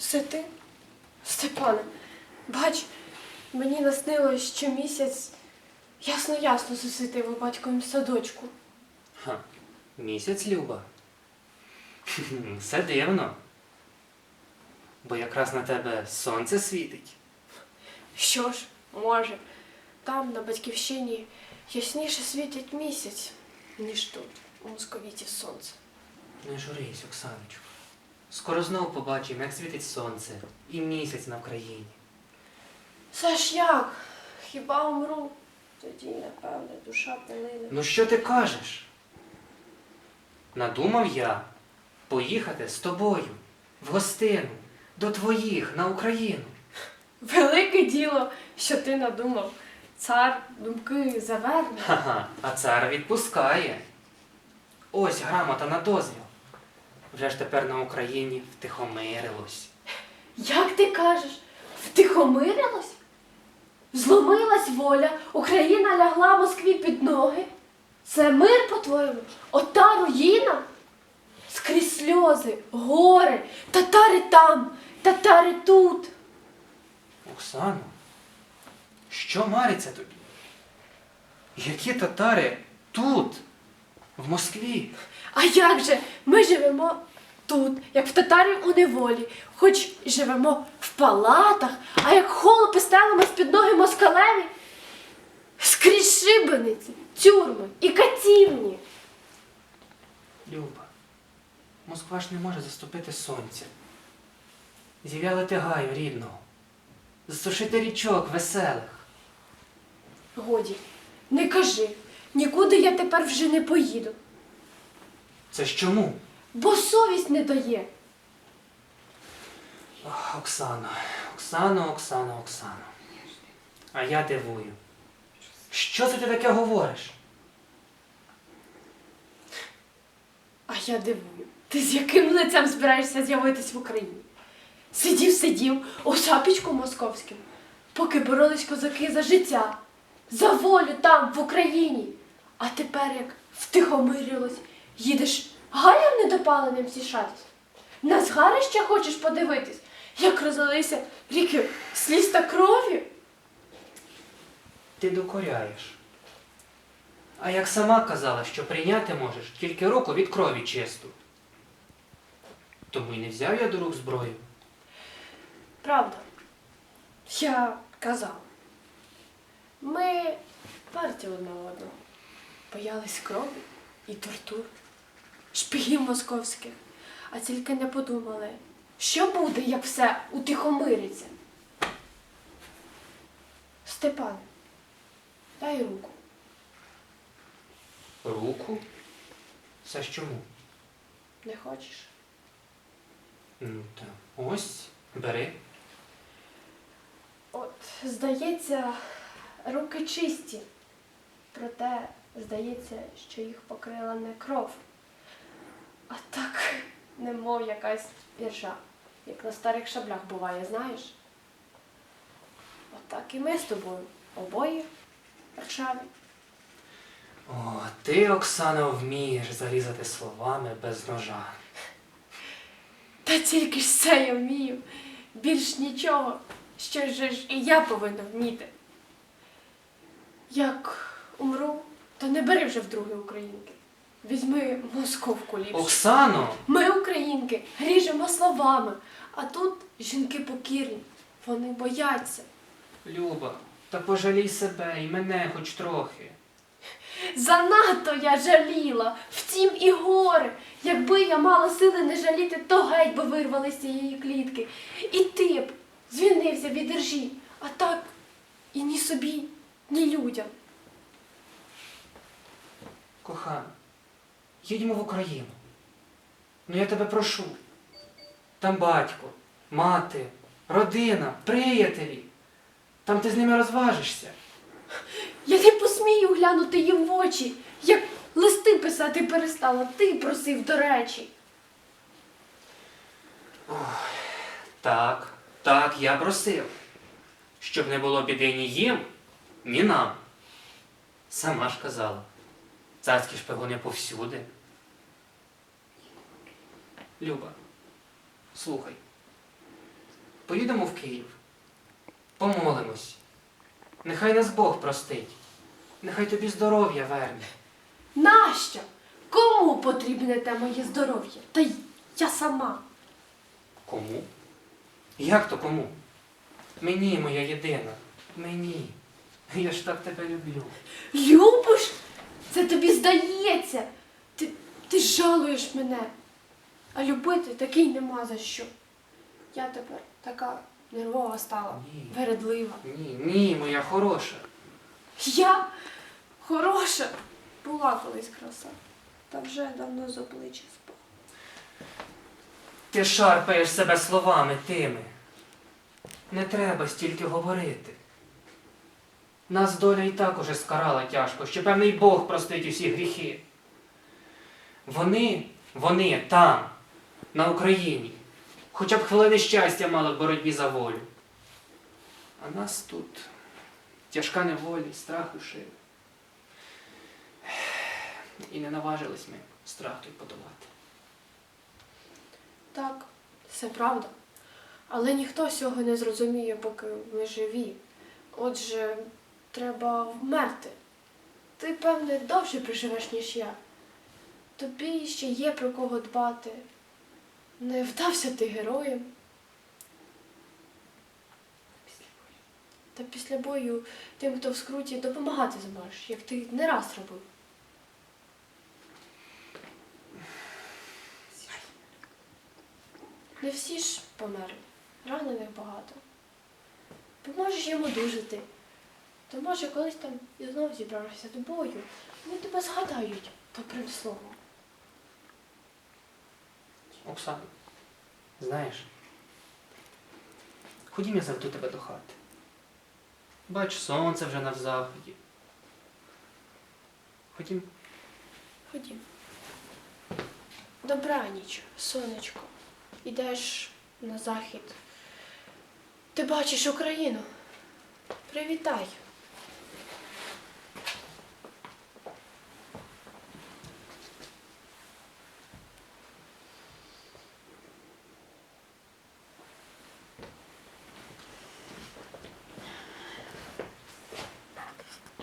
Все ти? Степане, бач, мені наснилось, що місяць ясно-ясно засвітив у батьковім садочку. Ха, місяць, Люба. Все дивно. Бо якраз на тебе сонце світить. Що ж, може, там, на батьківщині, ясніше світить місяць, ніж тут, у московіті сонце. Не журись, Оксаночко. Скоро знову побачимо, як світить сонце і місяць на Вкраїні. Це ж як? Хіба умру? Тоді, напевне, душа полине. Ну що ти кажеш? Надумав я поїхати з тобою в гостину до твоїх на Україну. Велике діло, що ти надумав. Цар думки заверне. Ха-ха, а цар відпускає. Ось грамота на дозвіл. Вже ж тепер на Україні втихомирилось. Як ти кажеш, втихомирилась? Зломилась воля, Україна лягла Москві під ноги. Це мир, по-твоєму? Ота руїна? Скрізь сльози, гори, татари там, татари тут. Оксано, що мариться тобі? Які татари тут, в Москві? А як же? Ми живемо тут, як в татарів у неволі, хоч і живемо в палатах, а як холопи стелимо з-під ноги москалеві. Скрізь шибениці, тюрми і катівні. Люба, Москва ж не може заступити сонця. Зів'яли гаю рідного, засушити річок веселих. Годі, не кажи, нікуди я тепер вже не поїду, Це ж чому? бо совість не дає. Ох, Оксано, Оксано, Оксано, Оксано. А я дивую. Що це ти таке говориш? А я дивую, ти з яким лицем збираєшся з'явитись в Україні? Сидів, сидів у шапічку московським, поки боролись козаки за життя, за волю там, в Україні. А тепер, як втихомирилось, їдеш гаєм недопаленим сішатись. На згарище хочеш подивитись, як розлилися ріки сліз та крові? Ти докоряєш. А як сама казала, що прийняти можеш тільки руку від крові чисту. Тому й не взяв я до рук зброю. Правда, я казав. Ми варті одне одного. Боялись крові і тортур, шпигів московських, а тільки не подумали, що буде, як все утихомириться. Степан, дай руку. Руку? Це ж чому? Не хочеш? Ну так. Ось, бери. От, здається, руки чисті. Проте, здається, що їх покрила не кров, а так, немов якась іржа, як на старих шаблях буває, знаєш? Отак і ми з тобою, обоє ршаві. О, ти, Оксано, вмієш зарізати словами без ножа. Та тільки ж це я вмію. Більш нічого, що ж і я повинна вміти. Як умру, то не бери вже вдруге українки. Візьми московку ліпше. Оксано! Ми, українки, гріжемо словами, а тут жінки покірні, вони бояться. Люба, та пожалій себе і мене хоч трохи. Занадто я жаліла, втім і горе. Якби я мала сили не жаліти, то геть би вирвали з цієї клітки. І ти б звільнився від іржі, а так і ні собі, ні людям. Кохана, їдьмо в Україну. Ну я тебе прошу. Там батько, мати, родина, приятелі. Там ти з ними розважишся. Я не посмію глянути їм в очі, як листи писати перестала, ти просив до речі. Так, так, я просив. Щоб не було біди ні їм, ні нам. Сама ж казала. Царські шпигуни повсюди. Люба, слухай. поїдемо в Київ, помолимось. Нехай нас Бог простить, нехай тобі здоров'я верне. Нащо? Кому потрібне те моє здоров'я? Та й я сама. Кому? Як то кому? Мені, моя єдина, мені. Я ж так тебе люблю. Любиш? Це тобі здається. Ти, ти жалуєш мене. А любити такий нема за що. Я тепер така нервова стала, Ні. вередлива. Ні, ні, моя хороша. Я хороша. Була колись краса. Та вже давно з обличчя спала. Ти шарпаєш себе словами тими. Не треба стільки говорити. Нас доля і так уже скарала тяжко, що певний Бог простить усі гріхи. Вони, вони там, на Україні, хоча б хвилини щастя мали в боротьбі за волю. А нас тут тяжка неволі, страх душив. І не наважились ми страх той подолати. Так, це правда. Але ніхто цього не зрозуміє, поки ми живі. Отже, треба вмерти. Ти, певне, довше проживеш, ніж я. Тобі ще є про кого дбати. Не вдався ти героєм. Та після бою тим, хто в скруті, допомагати зможеш, як ти не раз робив. Не всі ж померли, ранених багато. Поможеш йому дужити. То може колись там і знов зібрався до бою, вони тебе згадають добрим словом. Оксано, знаєш, ходім я заведу тебе до хати. Бач, сонце вже на заході. Ходім. Ходім. Добраніч, сонечко. Ідеш на захід. Ти бачиш Україну. Привітай.